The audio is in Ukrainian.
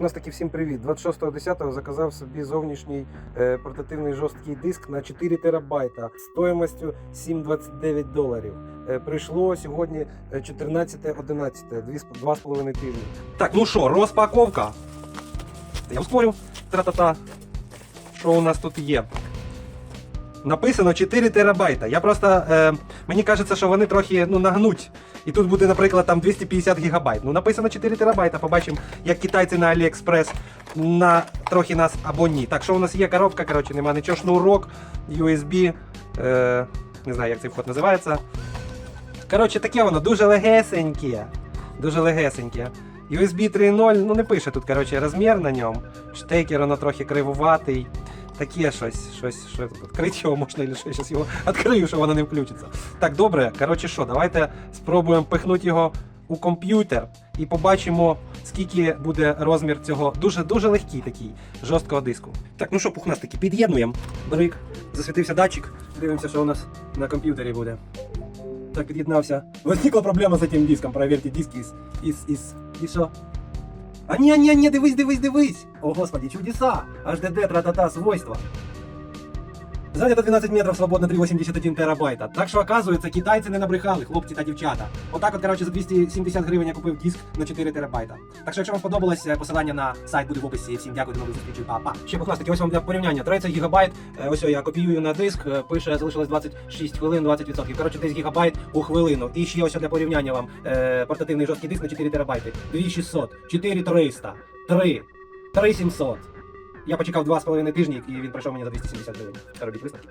У нас таки всім привіт. 26.10 заказав собі зовнішній е, портативний жорсткий диск на 4 терабайта стоїмостю 7,29 доларів. Е, прийшло сьогодні е, 14.11, 2,5 тижні. Так, ну що, розпаковка. Я ускорю. Тра-та-та. Що у нас тут є? Написано 4 терабайта. Я просто. Е, мені кажеться, що вони трохи ну, нагнуть. І тут буде, наприклад, там 250 гігабайт. Ну, написано 4 терабайта. Побачимо, як китайці на AliExpress на трохи нас або ні. Так, що у нас є коробка, коротше, нема нічого, шнурок, USB. Е, не знаю, як цей вход називається. Коротше, таке воно дуже легесеньке. Дуже легесеньке. USB 3.0, ну не пише тут, коротше, розмір на ньому. Штекер воно трохи кривуватий. Таке щось, щось, що відкрити його можна, чи що я зараз його відкрию, що воно не включиться. Так, добре, коротше що, давайте спробуємо пихнути його у комп'ютер і побачимо, скільки буде розмір цього дуже дуже легкий такий жорсткого диску. Так, ну що, пухнастики, під'єднуємо. Брик, засвітився датчик. Дивимося, що у нас на комп'ютері буде. Так, під'єднався. Возникла проблема з цим диском. Проверьте диск із. із, із. І що? А ні, ні, ні, дивись, дивись, дивись! О, господи, чудеса! HDD, тра-та-та, свойства. Занято 12 метров, свободно 381 терабайта. Так що, оказується, китайці не набрехали, хлопці та дівчата. Отак от, коротше, за 270 гривень я купив диск на 4 терабайта. Так що, якщо вам сподобалось, е, посилання на сайт буде в описі. Всім дякую, до нових зустрічей. Па-па. Ще покластики, ось вам для порівняння. 30 гігабайт, е, ось я копіюю на диск, е, пише, залишилось 26 хвилин, 20%. Коротше, 10 гігабайт у хвилину. І ще ось для порівняння вам портативний жорсткий диск на 4 терабайти. 2600, 4300, 3, 3700. Я почекав 2,5 тижні, і він прийшов мені за 270 гривень. Робіть висновки.